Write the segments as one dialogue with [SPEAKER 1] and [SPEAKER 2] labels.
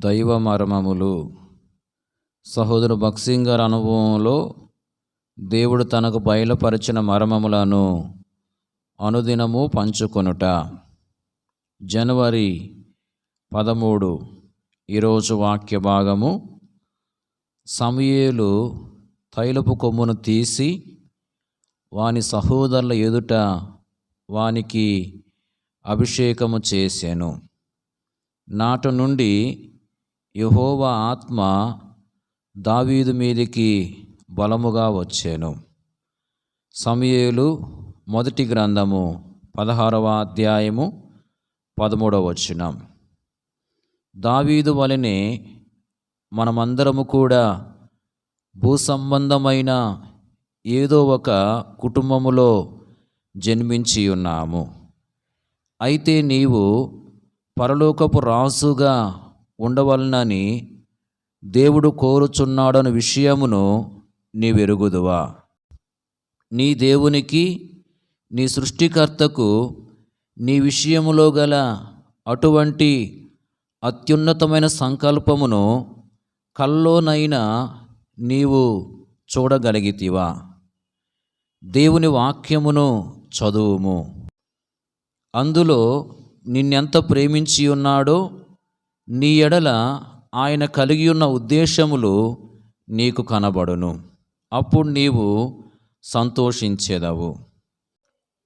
[SPEAKER 1] దైవ మర్మములు సహోదరు భక్సింగ్ గారి అనుభవంలో దేవుడు తనకు బయలుపరిచిన మర్మములను అనుదినము పంచుకొనుట. జనవరి పదమూడు ఈరోజు వాక్య భాగము. సమయేలు తైలపు కొమ్మును తీసి వాని సహోదరుల ఎదుట వానికి అభిషేకము చేశాను నాటి నుండి యహోవా ఆత్మ దావీదు మీదికి బలముగా వచ్చాను. సమయేలు మొదటి గ్రంథము పదహారవ అధ్యాయము పదమూడవ వచనం. దావీదు వలనే మనమందరము కూడా భూ సంబంధమైన ఏదో ఒక కుటుంబములో జన్మించి ఉన్నాము. అయితే నీవు పరలోకపు రాసుగా ఉండవలనని దేవుడు కోరుచున్నాడని విషయమును నీవెరుగుదువా. నీ దేవునికి నీ సృష్టికర్తకు నీ విషయములో గల అటువంటి అత్యున్నతమైన సంకల్పమును కల్లోనైనా నీవు చూడగలిగితివా. దేవుని వాక్యమును చదువుము. అందులో నిన్నెంత ప్రేమించి ఉన్నాడో నీ ఎడల ఆయన కలిగి ఉన్న ఉద్దేశములు నీకు కనబడును. అప్పుడు నీవు సంతోషించేదవు.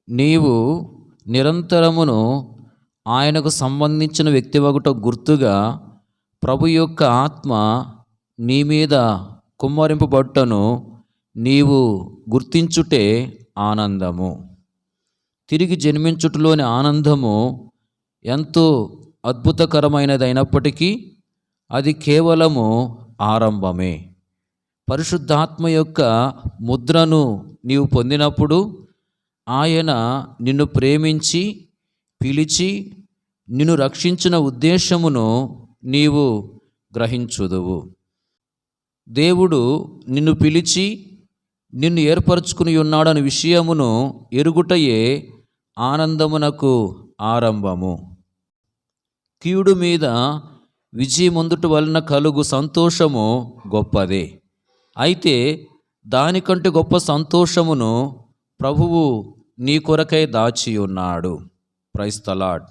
[SPEAKER 1] నీవు నిరంతరమును ఆయనకు సంబంధించిన వ్యక్తి ఒకట గుర్తుగా ప్రభు యొక్క ఆత్మ నీ మీద కుమ్మరింపబట్టను నీవు గుర్తించుటే ఆనందము. తిరిగి జన్మించుటలోని ఆనందము ఎంతో అద్భుతకరమైనదైనప్పటికీ అది కేవలము ఆరంభమే. పరిశుద్ధాత్మ యొక్క ముద్రను నీవు పొందినప్పుడు ఆయన నిన్ను ప్రేమించి పిలిచి నిన్ను రక్షించిన ఉద్దేశమును నీవు గ్రహించుదువు. దేవుడు నిన్ను పిలిచి నిన్ను ఏర్పరచుకుని ఉన్నాడని విషయమును ఎరుగుటయే ఆనందమునకు ఆరంభము. కీడు మీద విజయముందుట వలన కలుగు సంతోషము గొప్పదే. అయితే దానికంటే గొప్ప సంతోషమును ప్రభువు నీ కొరకై దాచి ఉన్నాడు ప్రైస్తలాడ్